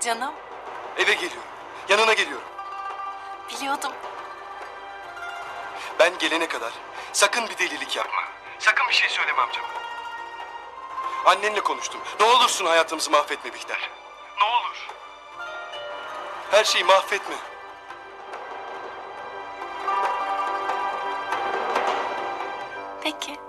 Canım, Eve geliyorum. Yanına geliyorum. biliyordum. Ben gelene kadar sakın bir delilik yapma. Sakın bir şey söyleme amcama. Annenle konuştum. Ne olursun hayatımızı mahvetme Bihter. Ne olur. Her şeyi mahvetme. Peki.